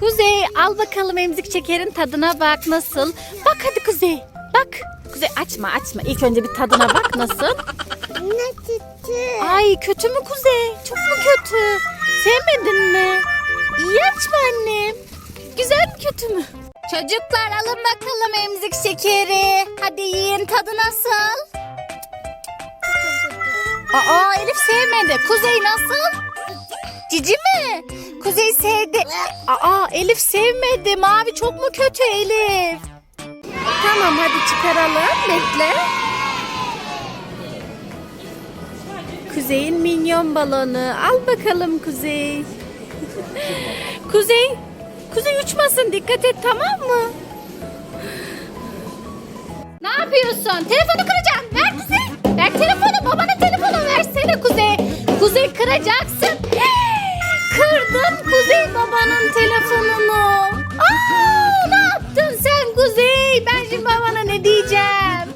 Kuzey al bakalım emzik şekerin tadına bak nasıl. Bak hadi Kuzey. Bak. Kuzey açma açma. İlk önce bir tadına bak nasıl. Ne tuttu? Ay kötü mü Kuzey? Çok mu kötü? Sevmedin mi? İyi açma annem. Güzel mi kötü mü? Çocuklar alın bakalım emzik şekeri. Hadi yiyin tadı nasıl? Aa Elif sevmedi. Kuzey nasıl? Cici mi? Kuzey sevdi. Aa Elif sevmedi. Mavi çok mu kötü Elif? Tamam hadi çıkaralım. Bekle. Kuzey'in minyon balonu. Al bakalım Kuzey. Kuzey. Kuzey uçmasın. Dikkat et tamam mı? Ne yapıyorsun? Telefonu kıracaksın. Ver Kuzey. Ver telefonu. Babanın telefonu versene Kuzey. Kuzey kıracaksın. Kırdın Kuzey babanın telefonunu. Aa, ne yaptın sen Kuzey? Ben şimdi babana ne diyeceğim?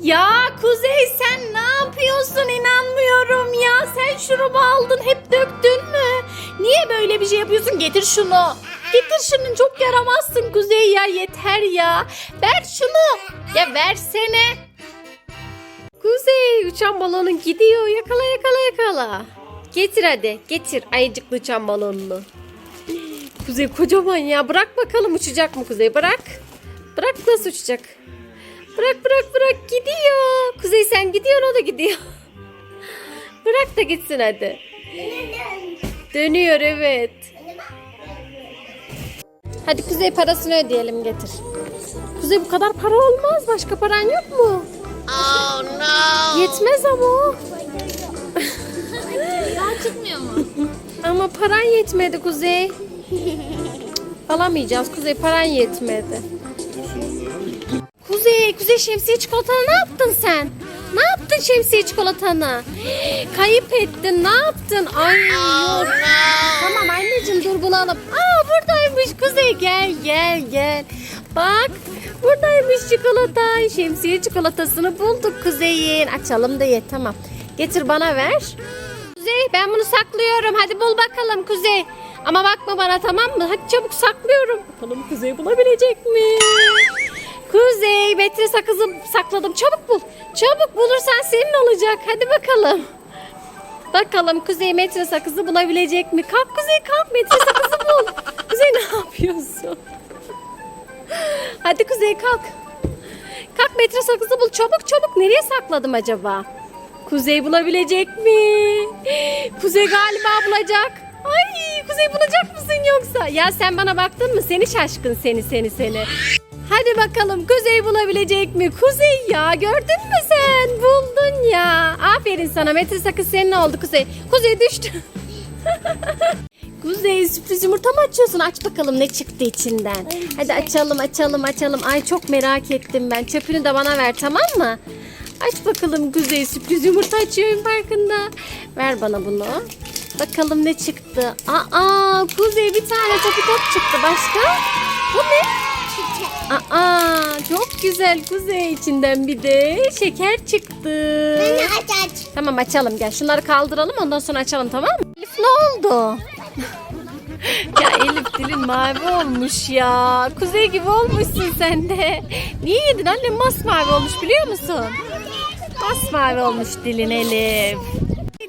Ya Kuzey sen ne yapıyorsun inanmıyorum ya. Sen şurubu aldın hep döktün mü? Niye böyle bir şey yapıyorsun? Getir şunu. Getir şunu çok yaramazsın Kuzey ya yeter ya. Ver şunu. Ya versene. Kuzey uçan balonun gidiyor. Yakala yakala yakala. Getir hadi getir ayıcıklı uçan balonunu. Kuzey kocaman ya. Bırak bakalım uçacak mı Kuzey? Bırak. Bırak nasıl uçacak? Bırak bırak bırak gidiyor. Kuzey sen gidiyorsun o da gidiyor. bırak da gitsin hadi. Dönüyor evet. Hadi Kuzey parasını ödeyelim getir. Kuzey bu kadar para olmaz. Başka paran yok mu? Oh no. Yetmez ama çıkmıyor mu? Ama paran yetmedi Kuzey. Alamayacağız Kuzey paran yetmedi. Kuzey, Kuzey şemsiye çikolatanı ne yaptın sen? Ne yaptın şemsiye çikolatanı? Kayıp ettin ne yaptın? Ay yok. Tamam anneciğim dur bulalım. Aa buradaymış Kuzey gel gel gel. Bak buradaymış çikolata. Şemsiye çikolatasını bulduk Kuzey'in. Açalım da ye tamam. Getir bana ver. Kuzey ben bunu saklıyorum. Hadi bul bakalım Kuzey. Ama bakma bana tamam mı? Hadi çabuk saklıyorum. Bakalım Kuzey bulabilecek mi? Kuzey metre sakızı sakladım. Çabuk bul. Çabuk bulursan senin olacak. Hadi bakalım. Bakalım Kuzey metre sakızı bulabilecek mi? Kalk Kuzey kalk metre sakızı bul. Kuzey ne yapıyorsun? Hadi Kuzey kalk. Kalk metre sakızı bul. Çabuk çabuk. Nereye sakladım acaba? Kuzey bulabilecek mi? Kuzey galiba bulacak. Ay Kuzey bulacak mısın yoksa? Ya sen bana baktın mı? Seni şaşkın seni seni seni. Hadi bakalım Kuzey bulabilecek mi? Kuzey ya gördün mü sen? Buldun ya. Aferin sana metre sakız senin oldu Kuzey. Kuzey düştü. Kuzey sürpriz yumurta mı açıyorsun? Aç bakalım ne çıktı içinden. Hadi açalım açalım açalım. Ay çok merak ettim ben. Çöpünü de bana ver tamam mı? Aç bakalım Kuzey sürpriz yumurta açıyorum farkında. Ver bana bunu. Bakalım ne çıktı. Aa Kuzey bir tane topu top çıktı. Başka? Bu ne? Aa çok güzel Kuzey içinden bir de şeker çıktı. Aç aç. Tamam açalım gel. Şunları kaldıralım ondan sonra açalım tamam mı? Elif ne oldu? ya Elif dilin mavi olmuş ya. Kuzey gibi olmuşsun sen de. Niye yedin annem masmavi olmuş biliyor musun? Masmavi olmuş dilin Elif.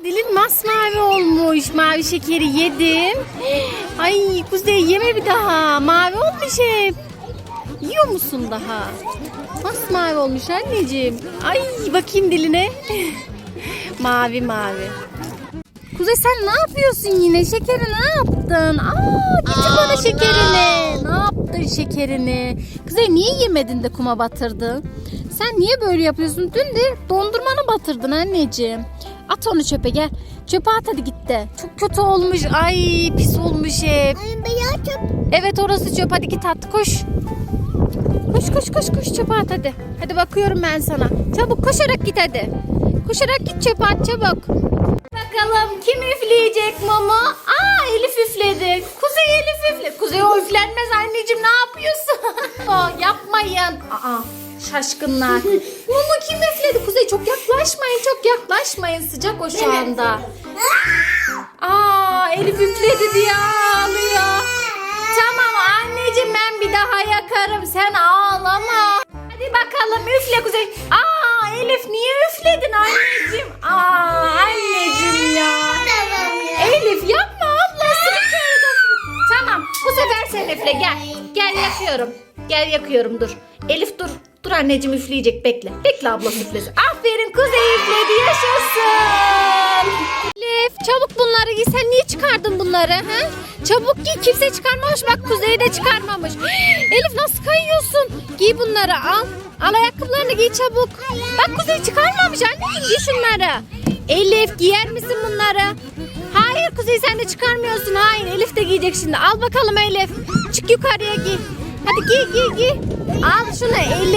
Dilin masmavi olmuş. Mavi şekeri yedim. Ay Kuzey yeme bir daha. Mavi olmuş hep. Yiyor musun daha? Masmavi olmuş anneciğim. Ay bakayım diline. mavi mavi. Kuzey sen ne yapıyorsun yine? Şekeri ne yaptın? Aa, getir bana şekerini. Ne yaptın şekerini? Kuzey niye yemedin de kuma batırdın? Sen niye böyle yapıyorsun? Dün de dondurmanı batırdın anneciğim. At onu çöpe gel. Çöpe at hadi gitti. Çok kötü olmuş. Ay pis olmuş hep. Ay beyaz çöp. Evet orası çöp. Hadi git at koş. Koş koş koş koş çöpe at hadi. Hadi bakıyorum ben sana. Çabuk koşarak git hadi. Koşarak git çöpe at çabuk. Bakalım kim üfleyecek mumu? Aa Elif üfledi. Kuzey Elif üfledi. Kuzey o üflenmez anneciğim ne yapıyorsun? o yapmayın. Aa şaşkınlar. mumu kim üfledi? Kuzey çok yaklaşmayın çok yaklaşmayın sıcak o şu anda. Aa Elif üfledi diye ağlıyor. bir daha yakarım. Sen ağlama. Hadi bakalım üfle Kuzey. Aa Elif niye üfledin anneciğim? Aa anneciğim ya. Elif yapma ablası bir kere de üfle. Tamam bu sefer sen üfle gel. Gel yakıyorum. Gel yakıyorum dur. Elif dur. Dur anneciğim üfleyecek bekle. Bekle ablası üflesin. Aferin Kuzey üfledi yaşasın. Elif çabuk bunları giy. Sen niye çıkardın bunları? He? Çabuk giy. Kimse çıkarmamış. Bak Kuzey de çıkarmamış. Elif nasıl kayıyorsun? Giy bunları al. Al ayakkabılarını giy çabuk. Bak Kuzey çıkarmamış. Anneciğim giy şunları. Elif giyer misin bunları? Hayır Kuzey sen de çıkarmıyorsun. Hayır Elif de giyecek şimdi. Al bakalım Elif. Çık yukarıya giy. Hadi giy giy giy. Al şunu Elif.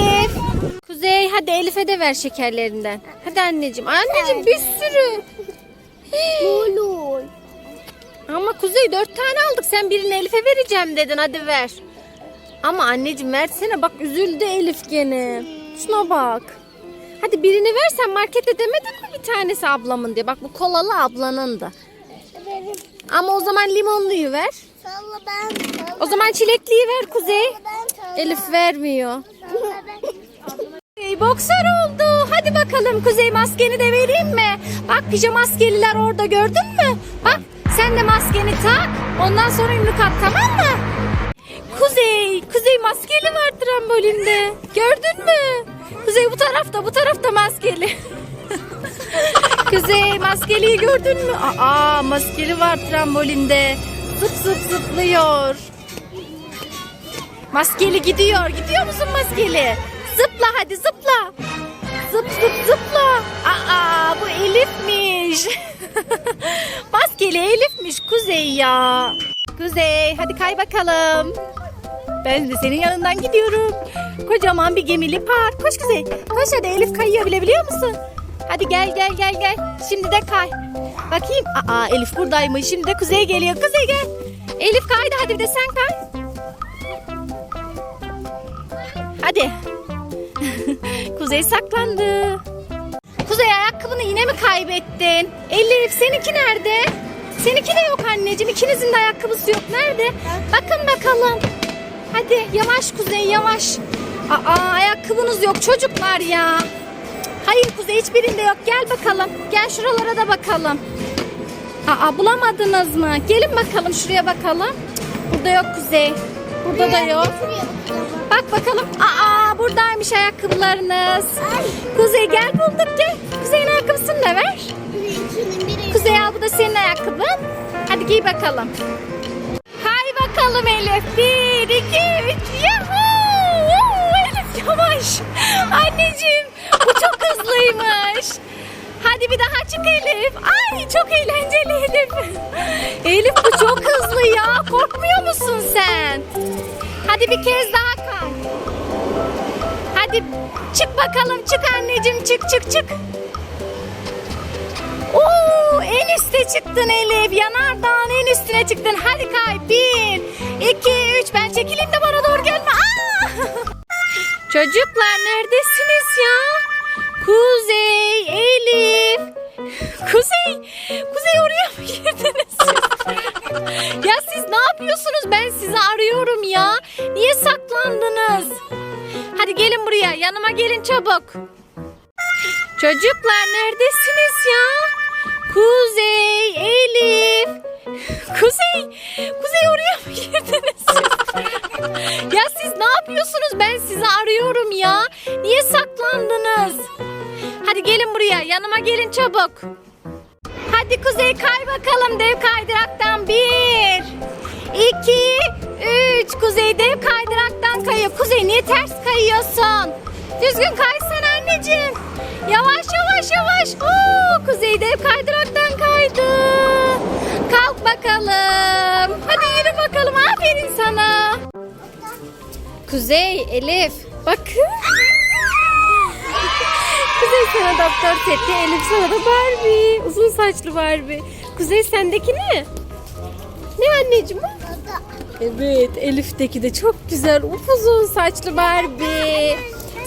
Hadi Elif'e de ver şekerlerinden. Hadi anneciğim. Anneciğim bir sürü. Olur. Ama Kuzey dört tane aldık. Sen birini Elif'e vereceğim dedin. Hadi ver. Ama anneciğim versene. Bak üzüldü Elif gene. Şuna bak. Hadi birini versen markette demedin mi bir tanesi ablamın diye. Bak bu kolalı ablanın da. Ama o zaman limonluyu ver. Salla ben. Salla O zaman çilekliyi ver Kuzey. ben. Salla Elif vermiyor. Salla ben. Kuzey boksör oldu. Hadi bakalım Kuzey maskeni de vereyim mi? Bak pijama maskeliler orada gördün mü? Bak sen de maskeni tak. Ondan sonra yumruk at tamam mı? Kuzey, Kuzey maskeli var trambolinde. Gördün mü? Kuzey bu tarafta, bu tarafta maskeli. Kuzey maskeliyi gördün mü? Aa maskeli var trambolinde. Zıp zıp zıplıyor. Maskeli gidiyor. Gidiyor musun maskeli? Zıpla hadi zıpla. Zıp zıp zıpla. Aa bu Elif'miş. maskeli Elif'miş Kuzey ya. Kuzey hadi kay bakalım. Ben de senin yanından gidiyorum. Kocaman bir gemili park. Koş Kuzey. Koş hadi Elif kayıyor bile biliyor musun? Hadi gel gel gel gel. Şimdi de kay. Bakayım. Aa Elif buradaymış. Şimdi de Kuzey geliyor. Kuzey gel. Elif kaydı hadi bir de sen kay. Hadi. Kuzey saklandı. Kuzey ayakkabını yine mi kaybettin? Elif seninki nerede? Seninki de yok anneciğim. İkinizin de ayakkabısı yok. Nerede? Bakın bakalım. Hadi yavaş Kuzey yavaş. Aa ayakkabınız yok çocuklar ya. Hayır Kuzey hiçbirinde yok. Gel bakalım. Gel şuralara da bakalım. Aa bulamadınız mı? Gelin bakalım şuraya bakalım. Burada yok Kuzey. Burada da yok. Bak bakalım. Aa buradaymış ayakkabılarınız. Kuzey gel bulduk gel. Kuzey'in ayakkabısını da ver. Kuzey al bu da senin ayakkabın. Hadi giy bakalım. Kay bakalım Elif. Bir, iki, üç. Yahoo! Elif yavaş. Anneciğim bu çok hızlıymış. Hadi bir daha çık Elif. Ay çok eğlenceli Elif. Elif bu çok hızlı ya. Korkmuyor musun sen? Hadi bir kez daha kay. Hadi çık bakalım çık anneciğim çık çık çık. Oo, en üste çıktın Elif. Yanardağın en üstüne çıktın. Hadi kay. Bir, iki, üç. Ben çekileyim de bana doğru gelme. Aa! Çocuklar neredesiniz ya? Kuzey, Elif. Kuzey, Kuzey oraya mı girdiniz ya siz ne yapıyorsunuz? Ben sizi arıyorum ya. Niye saklandınız? Hadi gelin buraya. Yanıma gelin çabuk. Çocuklar neredesiniz ya? Kuzey, Elif. Kuzey, Kuzey oraya mı girdiniz ya siz ne yapıyorsunuz? Ben sizi arıyorum ya. Niye saklandınız? Hadi gelin buraya. Yanıma gelin çabuk. Hadi Kuzey kay bakalım dev kaydıraktan. Bir, iki, üç. Kuzey dev kaydıraktan kayıyor. Kuzey niye ters kayıyorsun? Düzgün kaysana anneciğim. Yavaş yavaş yavaş. Oo, Kuzey dev kaydıraktan kaydı. Kalk bakalım. Hadi yürü bakalım. Aferin sana. Kuzey, Elif. Bakın. Kuzey sana doktor seti, Elif sana da Barbie. Uzun saçlı Barbie. Kuzey sendeki ne? Ne anneciğim? o? Evet, Elif'teki de çok güzel upuzun saçlı Barbie.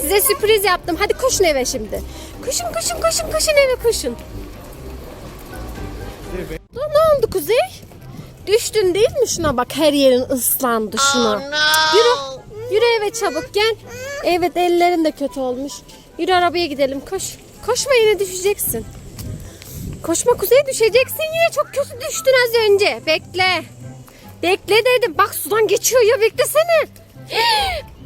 Size sürpriz yaptım. Hadi koşun eve şimdi. Koşun, koşun, koşun, koşun eve koşun. Ne oldu Kuzey? Düştün değil mi şuna bak her yerin ıslandı şuna. Oh no. Yürü. Yürü eve çabuk gel. Evet ellerin de kötü olmuş. Yürü arabaya gidelim koş. Koşma yine düşeceksin. Koşma Kuzey düşeceksin yine çok kötü düştün az önce. Bekle. Bekle dedim. Bak sudan geçiyor ya beklesene.